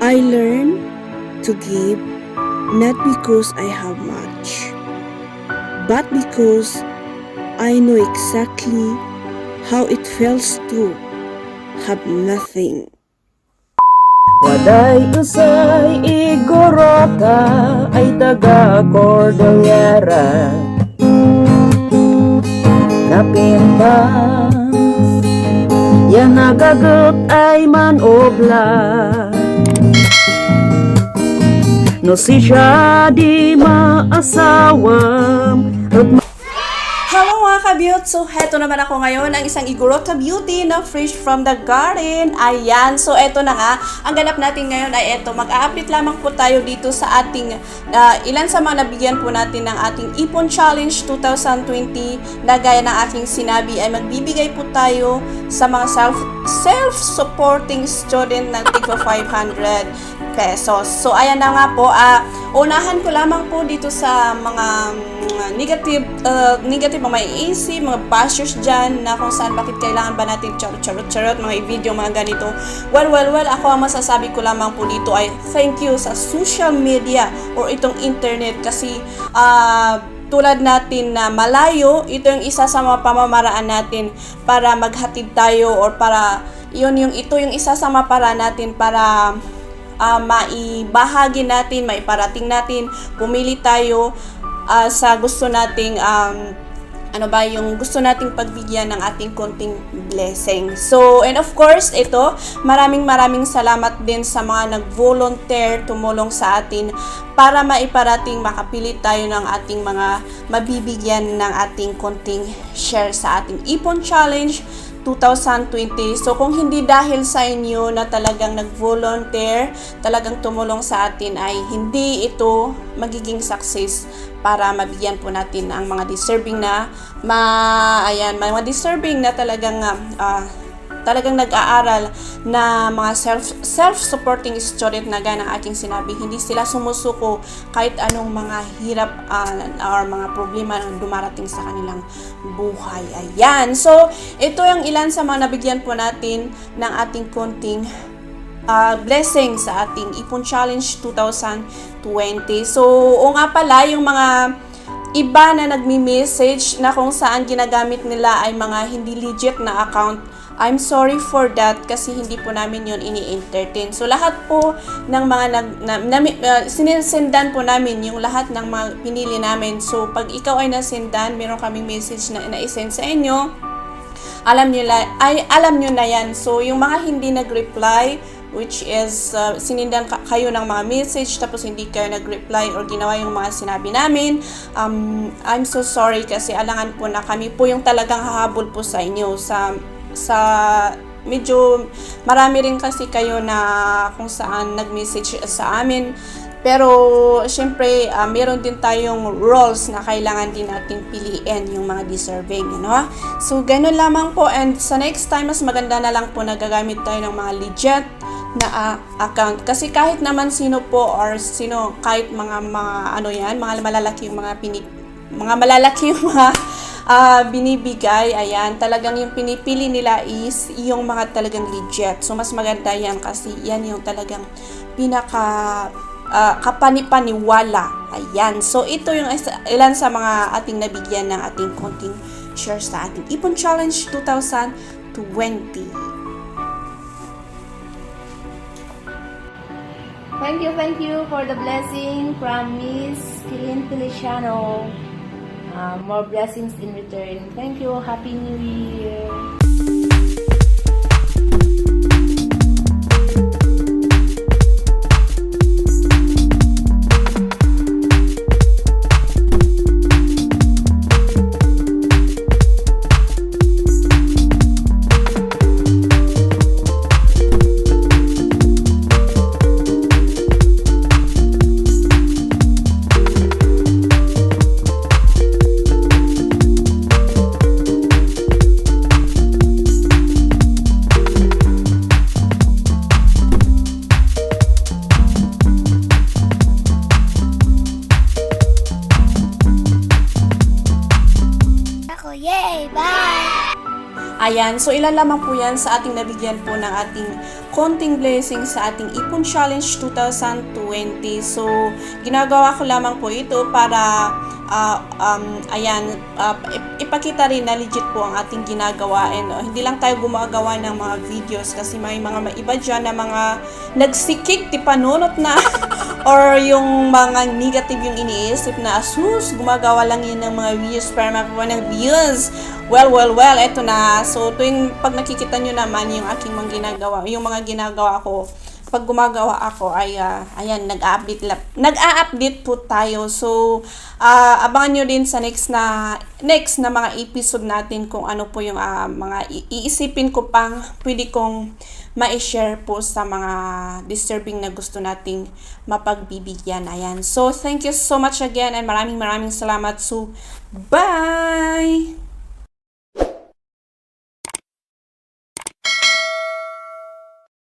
I learn to give not because I have much, but because I know exactly how it feels to have nothing. Waday usay igorota ay taga Cordillera Napintas Yan nagagot ay manobla No si siya di maasawam Hello mga ka-beaut! So, heto naman ako ngayon, ang isang Igorota Beauty na fresh from the garden. Ayan, so eto na nga. Ang ganap natin ngayon ay eto, mag-a-update lamang po tayo dito sa ating, uh, ilan sa mga nabigyan po natin ng ating Ipon Challenge 2020 na gaya ng aking sinabi ay magbibigay po tayo sa mga self, self-supporting student ng tigpa 500 pesos. So, ayan na nga po. ah unahan ko lamang po dito sa mga negative, uh, negative mga AC, mga bashers dyan na kung saan bakit kailangan ba natin charot-charot-charot, mga video, mga ganito. Well, well, well, ako ang masasabi ko lamang po dito ay thank you sa social media or itong internet kasi ah tulad natin na malayo, ito yung isa sa mga pamamaraan natin para maghatid tayo or para yun yung ito yung isa sa mga paraan natin para ah, maibahagi natin, maiparating natin, pumili tayo ah, sa gusto nating um, ano ba yung gusto nating pagbigyan ng ating konting blessing. So, and of course, ito, maraming maraming salamat din sa mga nag-volunteer tumulong sa atin para maiparating makapili tayo ng ating mga mabibigyan ng ating konting share sa ating Ipon Challenge 2020. So kung hindi dahil sa inyo na talagang nag-volunteer, talagang tumulong sa atin ay hindi ito magiging success para mabigyan po natin ang mga deserving na ma ayan, mga deserving na talagang ah, talagang nag-aaral na mga self self-supporting student na gaya ng aking sinabi, hindi sila sumusuko kahit anong mga hirap ah, or mga problema na dumarating sa kanilang buhay. Ayan. So, ito yung ilan sa mga nabigyan po natin ng ating konting uh, blessing sa ating Ipon Challenge 2020. So, o nga pala, yung mga iba na nagmi-message na kung saan ginagamit nila ay mga hindi legit na account, I'm sorry for that kasi hindi po namin yon ini-entertain. So lahat po ng mga nag na, na, uh, sinisendan po namin yung lahat ng mga pinili namin. So pag ikaw ay nasendan, meron kaming message na na-send sa inyo. Alam niyo la, ay alam niyo na yan. So yung mga hindi nag-reply which is uh, sinindan ka- kayo ng mga message tapos hindi kayo nag-reply or ginawa yung mga sinabi namin um, I'm so sorry kasi alangan po na kami po yung talagang hahabol po sa inyo sa sa medyo marami rin kasi kayo na kung saan nag-message sa amin pero, syempre, uh, meron din tayong roles na kailangan din nating piliin yung mga deserving, you know? So, ganun lamang po. And sa next time, mas maganda na lang po na gagamit tayo ng mga legit na uh, account. Kasi kahit naman sino po or sino, kahit mga, mga ano yan, mga malalaki yung mga pinip, mga malalaki yung mga uh, binibigay, ayan, talagang yung pinipili nila is yung mga talagang legit. So, mas maganda yan kasi yan yung talagang pinaka uh, kapanipaniwala. Ayan. So, ito yung isa, ilan sa mga ating nabigyan ng ating konting share sa ating Ipon Challenge 2020. Thank you, thank you for the blessing from Miss Kilin Feliciano. Uh, more blessings in return. Thank you. Happy New Year. Ayan, so ilan lamang po yan sa ating nabigyan po ng ating konting blessing sa ating Ipon Challenge 2020. So, ginagawa ko lamang po ito para ah, um, ayan, ip- ipakita rin na legit po ang ating ginagawa. And oh, hindi lang tayo gumagawa ng mga videos kasi may mga maiba dyan na mga nagsikik, tipanunot na or yung mga negative yung iniisip na asus, gumagawa lang yun ng mga views para makakuha ng views. Well, well, well, eto na. So, tuwing pag nakikita nyo naman yung aking mga ginagawa, yung mga ginagawa ko, pag gumagawa ako ay ah, ayan nag-update nag-a-update po tayo. So ah, abangan nyo din sa next na next na mga episode natin kung ano po yung ah, mga iisipin ko pang pwede kong ma-share po sa mga disturbing na gusto nating mapagbibigyan. Ayan. So thank you so much again and maraming maraming salamat. So bye